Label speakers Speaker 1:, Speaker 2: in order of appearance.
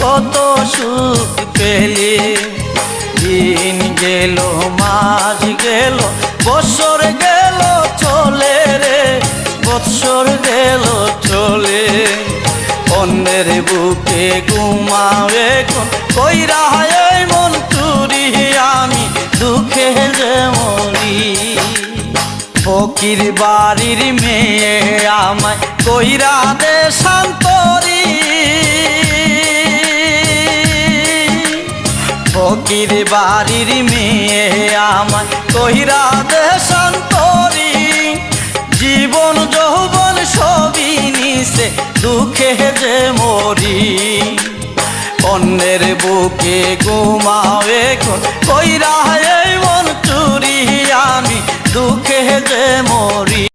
Speaker 1: কত সুখ পেলি। দিন গেল, মাস গেল, বছর গেল, চলে রে, বৎসর গেল, চলে। অন্যের বুকে ঘুমাবে কোন কই মন তুরি আমি দুঃখে যে মরি। ফকির বাড়ির মেয়ে আমায় কইরা দে শান্ত ফকির বাড়ির মেয়ে আমায় কইরা দে শান্তরি জীবন যৌবন সবই নিছে, দুঃখে যে মরি। অন্যের বুকে ঘুমাবে কইরা এই মন চুরি, আমি দুঃখে যে মরি।